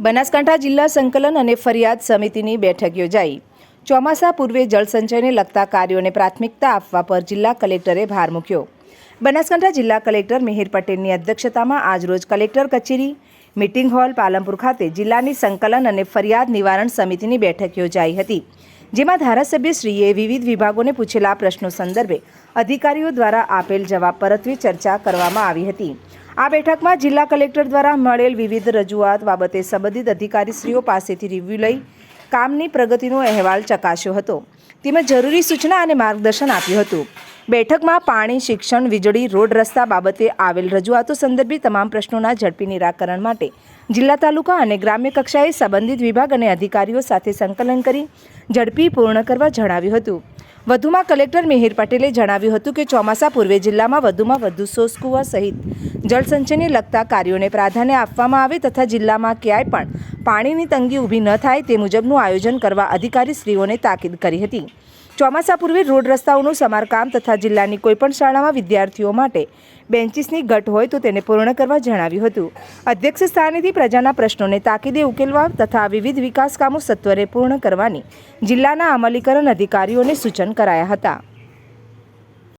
બનાસકાંઠા જિલ્લા સંકલન અને ફરિયાદ સમિતિની બેઠક યોજાઈ. ચોમાસા પૂર્વે જળસંચયને લગતા કાર્યોને પ્રાથમિકતા આપવા પર જિલ્લા કલેક્ટરે ભાર મૂક્યો. બનાસકાંઠા જિલ્લા કલેક્ટર મિહિર પટેલની અધ્યક્ષતામાં આજરોજ કલેક્ટર કચેરી, મિટિંગ હોલ પાલનપુર ખાતે જિલ્લાની સંકલન અને ફરિયાદ નિવારણ સમિતિની બેઠક યોજાઈ હતી, જેમાં ધારાસભ્યશ્રીએ વિવિધ વિભાગોને પૂછેલા પ્રશ્નો સંદર્ભે અધિકારીઓ દ્વારા આપેલ જવાબ પરત્વે ચર્ચા કરવામાં આવી હતી. આ બેઠકમાં જિલ્લા કલેક્ટર દ્વારા મળેલ વિવિધ રજૂઆત બાબતે સંબંધિત અધિકારીશ્રીઓ પાસેથી રિવ્યૂ લઈ કામની પ્રગતિનો અહેવાલ ચકાસ્યો હતો. તેમજ જરૂરી સૂચના અને માર્ગદર્શન આપ્યું હતું. બેઠકમાં પાણી, શિક્ષણ, વીજળી, રોડ રસ્તા બાબતે આવેલ રજૂઆતો સંદર્ભે તમામ પ્રશ્નોના ઝડપી નિરાકરણ માટે જિલ્લા તાલુકા અને ગ્રામ્ય કક્ષાએ સંબંધિત વિભાગ અને અધિકારીઓ સાથે સંકલન કરી ઝડપી પૂર્ણ કરવા જણાવ્યું હતું. વધુમાં કલેક્ટર મિહિર પટેલે જણાવ્યું હતું કે ચોમાસા પૂર્વે જિલ્લામાં વધુમાં વધુ સોસકુવા સહિત જળસંચયને લગતા કાર્યોને પ્રાધાન્ય આપવામાં આવે તથા જિલ્લામાં ક્યાંય પણ પાણીની તંગી ઊભી ન થાય તે મુજબનું આયોજન કરવા અધિકારીશ્રીઓને તાકીદ કરી હતી. ચોમાસા પૂર્વે રોડ રસ્તાઓનું સમારકામ તથા જિલ્લાની કોઈપણ શાળામાં વિદ્યાર્થીઓ માટે બેન્ચીસની ઘટ હોય તો તેને પૂર્ણ કરવા જણાવ્યું હતું. અધ્યક્ષ સ્થાનેથી પ્રજાના પ્રશ્નોને તાકીદે ઉકેલવા તથા વિવિધ વિકાસ કામો સત્વરે પૂર્ણ કરવાની જિલ્લાના અમલીકરણ અધિકારીઓને સૂચન કરાયા હતા.